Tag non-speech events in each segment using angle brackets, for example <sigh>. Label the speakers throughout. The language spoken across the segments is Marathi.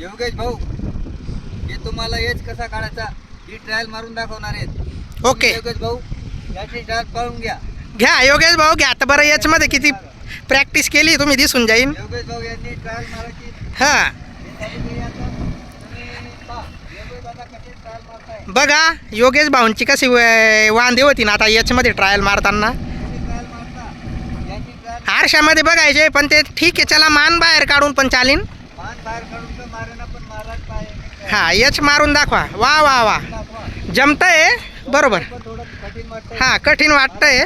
Speaker 1: योगेश भाऊ हे तुम्हाला हेच कसा काढायचा? ही ट्रायल मारून दाखवणार आहेत.
Speaker 2: ओके.
Speaker 1: योगेश भाऊ याची ट्रायल पाळून घ्या.
Speaker 2: घ्या योगेश भाऊ घ्या. आता बरं याच्यामध्ये किती प्रॅक्टिस केली तुम्ही दिसून जाईन.
Speaker 1: योगेश भाऊ यांनी ट्रायल मारायची.
Speaker 2: हां. बघा योगेश भाऊंची कशी वांदे होती ना आता याच्यामध्ये ट्रायल मारताना.
Speaker 1: यांची
Speaker 2: आरशामध्ये बघायचे पण ते ठीक आहे चला मान बाहेर काढून पण चालीन
Speaker 1: मान बाहेर काढून तर मारेना पण महाराज पाय
Speaker 2: हा यच मारून दाखवा. वा वा वा. जमतंय? बरोबर. हा कठीण वाटतंय.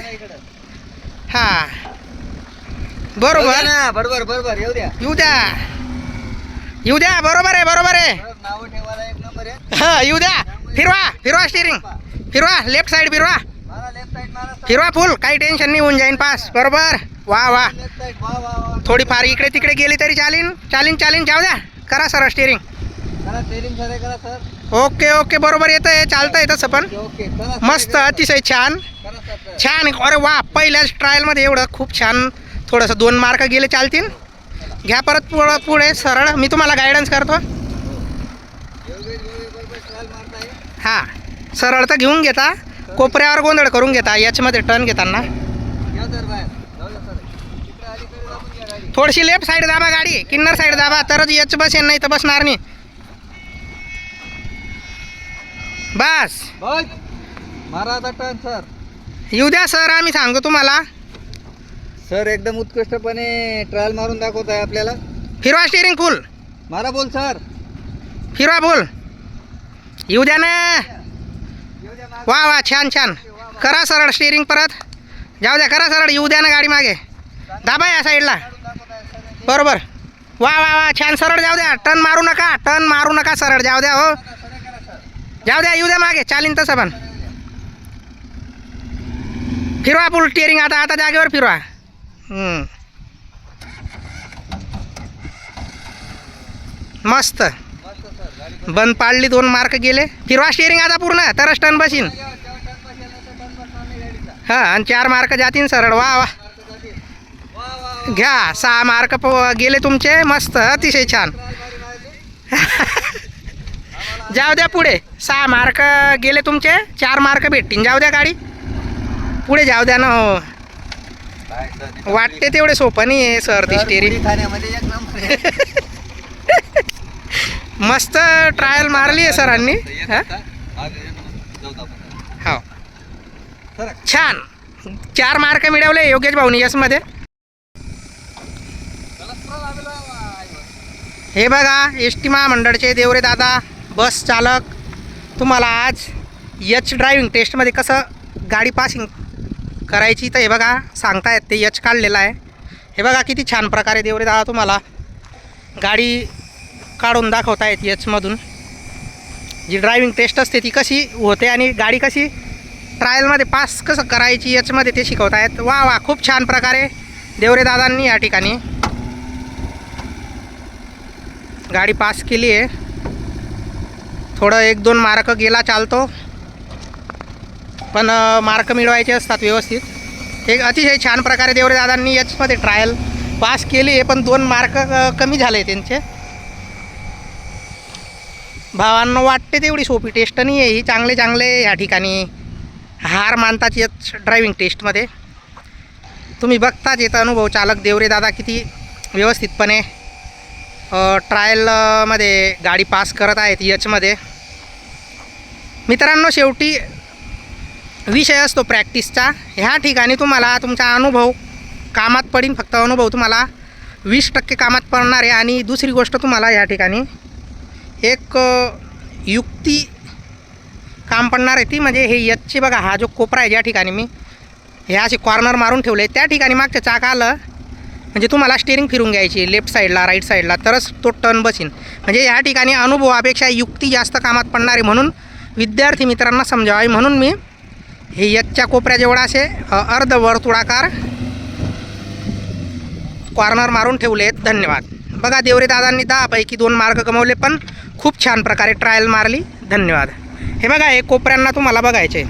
Speaker 2: हा. बरोबर.
Speaker 1: बरोबर बरोबर येऊ द्या.
Speaker 2: येऊ द्या. येऊ द्या बरोबर आहे बरोबर आहे. हा येऊ द्या. फिरवा फिरवा स्टिअरिंग फिरवा लेफ्ट साईड फिरवा. फिरवा फुल काही टेन्शन नाही होऊन जाईन पास बरोबर. वा वा. थोडीफार इकडे तिकडे गेली तरी चालीन चालीन चालीन जाऊ द्या. करा सर स्टिअरिंग ओके ओके बरोबर येतंय चालतंय तसं पण.
Speaker 1: Okay okay. चला सर,
Speaker 2: मस्त. अतिशय छान. छान अरे वा पहिल्याच ट्रायलमध्ये एवढं खूप छान थोडंसं दोन मार्क गेले चालतील. घ्या परत पुढं पुढे सरळ. मी तुम्हाला गायडन्स करतो. हां सरळ तर घेऊन घेता. कोपऱ्यावर गोंधळ करून घेता याच्यामध्ये टर्न घेताना. थोडीशी लेफ्ट साईड दाबा गाडी. किन्नर साईड दाबा. तरच याच बसेन नाही तर बसणार नाही. बस.
Speaker 1: बस मारा आता टर्न सर
Speaker 2: येऊ द्या सर आम्ही सांगतो तुम्हाला.
Speaker 1: सर एकदम उत्कृष्टपणे ट्रायल मारून दाखवत आहे आपल्याला.
Speaker 2: फिरवा स्टिअरिंग फुल
Speaker 1: मारा बोल सर
Speaker 2: फिरवा बोल. येऊ द्या ना. वा वा छान छान. करा सरळ स्टिअरिंग परत. जाऊ द्या करा सरळ. येऊ द्या ना गाडी मागे. दाबा या साईडला. बरोबर. वा वा वा छान. सरळ जाऊ द्या. टर्न मारू नका. टर्न मारू नका सरळ. जाऊ द्या हो. जाऊ द्या येऊ द्या मागे चालीन तसं पण. फिरवा फुल स्टिअरिंग आता आता जागेवर फिरवा. मस्त. बंद पाडली दोन मार्क गेले. फिरवा स्टिअरिंग आता पूर्ण तरच टर्न बसीन. हां आणि चार मार्क जातीन सरळ. वा वा. घ्या सहा मार्क प- गेले तुमचे. मस्त अतिशय छान. <laughs> जाऊ द्या पुढे. सहा मार्क गेले तुमचे चार मार्क भेटतील. जाऊ द्या गाडी. पुढे जाऊ द्या ना हो. वाटते तेवढे सोपं नाही आहे <laughs> सर ती स्टेरिंग. मस्त ट्रायल मारली आहे. सरांनी. हा? हो छान. चार मार्क मिळवले योगेश भाऊनी यसमध्ये हे बघा एस टी महामंडळचे देवरे दादा. बस चालक तुम्हाला आज यच ड्रायव्हिंग टेस्टमध्ये कसं गाडी पासिंग करायची तर हे बघा सांगतायत ते यच काढलेलं आहे. हे बघा किती छान प्रकारे देवरे दादा तुम्हाला गाडी काढून दाखवतायत यचमधून. जी ड्रायव्हिंग टेस्ट असते ती कशी होते आणि गाडी कशी ट्रायलमध्ये पास कसं करायची यचमध्ये ते शिकवतायत. वा वा खूप छान प्रकारे देवरे दादांनी या ठिकाणी गाडी पास केली आहे. थोडं एक दोन मार्क गेला चालतो. पण मार्क मिळवायचे असतात व्यवस्थित. एक अतिशय छान प्रकारे देवरे दादांनी ट्रायल पास केली. आहे पण दोन मार्क कमी झाले त्यांचे. भावांना वाटते तेवढी सोपी टेस्ट नाही आहे ही. चांगले चांगले या ठिकाणी हार मानतात येत ड्रायव्हिंग टेस्टमध्ये तुम्ही बघताच येतं अनुभव. चालक देवरे दादा किती व्यवस्थितपणे ट्रायलमध्ये गाडी पास करत आहेत यचमध्ये मित्रांनो शेवटी विषय असतो प्रॅक्टिसचा ह्या ठिकाणी तुम्हाला तुमचा अनुभव कामात पडीन फक्त अनुभव तुम्हाला वीस टक्के कामात पडणार आहे. आणि दुसरी गोष्ट तुम्हाला या ठिकाणी एक युक्ती काम पडणार आहे ती. म्हणजे हे यचची बघा हा जो कोपरा आहे ज्या ठिकाणी मी हे असे कॉर्नर मारून ठेवले त्या ठिकाणी मागचं चाक आलं म्हणजे तुम्हाला स्टेरिंग फिरून घ्यायची लेफ्ट साईडला राईट साईडला तरच तो टर्न बसेन. म्हणजे या ठिकाणी अनुभवापेक्षा युक्ती जास्त कामात पडणारी म्हणून विद्यार्थी मित्रांना समजावावी. म्हणून मी हे यच्च्या कोपऱ्या जेवढा असे अ, अर्धवर्तुळाकार कॉर्नर मारून ठेवले आहेत धन्यवाद. बघा देवरे दादांनी दहापैकी दोन मार्क कमवले पण खूप छान प्रकारे ट्रायल मारली. धन्यवाद. हे बघा हे कोपऱ्यांना तुम्हाला बघायचे